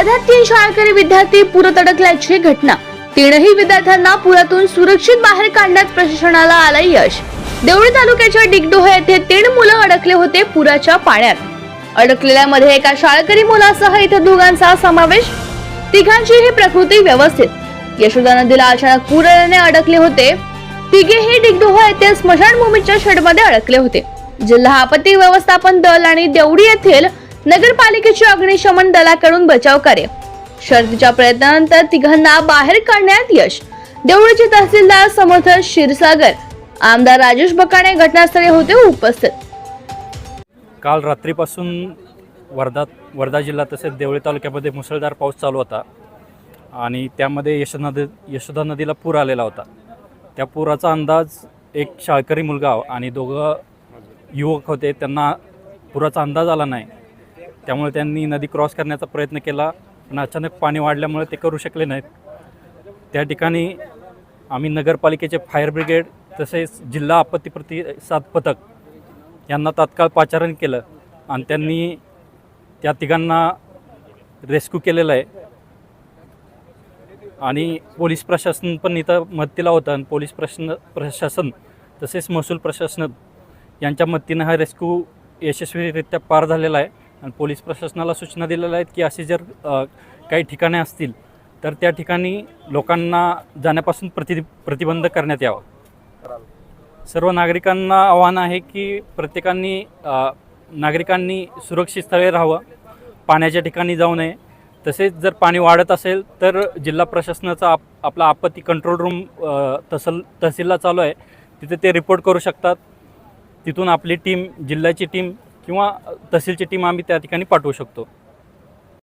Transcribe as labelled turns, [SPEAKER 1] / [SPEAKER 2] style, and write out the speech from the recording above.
[SPEAKER 1] वर्ध्यात तीन शाळकरी विद्यार्थी पुरत अडकल्याची घटना. तीनही विद्यार्थ्यांना पुरातून सुरक्षित बाहेर काढण्यात प्रशासनाला आलं यश. देवळी तालुक्याच्या डिगडोह येथे तीन मुलं अडकले होते पुराच्या पाण्यात. अडकलेल्यामध्ये एका शाळकरी मुलासह इतर दोघांचा समावेश. तिघांचीही प्रकृती व्यवस्थित. यशोदा नदीला अचानक पूर आल्याने अडकले होते. तिघेही डिगडोह येथील स्मशानभूमीच्या शेडमध्ये अडकले होते. जिल्हा आपत्ती व्यवस्थापन दल आणि देवडी येथील नगरपालिकेचे अग्निशमन दलाकडून बचाव कार्य. शर्थीच्या प्रयत्नानंतर तिघांना बाहेर काढण्यात यश. देवळीचे तहसीलदार समर्थ क्षीरसागर आमदार राजेश बकाणे घटनास्थळी होते उपस्थित.
[SPEAKER 2] काल रात्रीपासून वर्धा वर्धा जिल्हा तसेच देवळी तालुक्यामध्ये मुसळधार पाऊस चालू होता. आणि त्यामध्ये यशोदा नदी यशोदा नदीला पूर आलेला होता. त्या पुराचा अंदाज एक शाळकरी मुलगा आणि दोघं युवक होते. त्यांना पुराचा अंदाज आला नाही. त्यामुळे त्यांनी नदी क्रॉस करण्याचा प्रयत्न केला पण अचानक पाणी वाढल्यामुळे ते करू शकले नाहीत. त्या ठिकाणी आम्ही नगरपालिकेचे फायर ब्रिगेड तसेच जिल्हा आपत्ती प्रतिसाद पथक यांना तात्काळ पाचारण केलं आणि त्यांनी त्या तिघांना रेस्क्यू केलेलं आहे. आणि पोलीस प्रशासन पण इथं मदतीला होतं आणि पोलीस प्रश्न प्रशासन तसेच महसूल प्रशासन यांच्या मदतीनं हा रेस्क्यू यशस्वीरित्या पार झालेला आहे. आणि पोलीस प्रशासनाला सूचना दिलेल्या आहेत की असे जर काही ठिकाणे असतील तर त्या ठिकाणी लोकांना जाण्यापासून प्रति प्रतिबंध करण्यात यावा. सर्व नागरिकांना आव्हान आहे की प्रत्येकाने नागरिकांनी सुरक्षित स्थळे राहावं पाण्याच्या ठिकाणी जाऊ नये. तसेच जर पाणी वाढत असेल तर जिल्हा प्रशासनाचा आप आपला आपत्ती कंट्रोल रूम अ, तहसील तहसीलला चालू आहे. तिथे ते रिपोर्ट करू शकतात. तिथून आपली टीम जिल्ह्याची टीम किंवा तहसीलची टीम आम्ही त्या ठिकाणी पाठवू शकतो.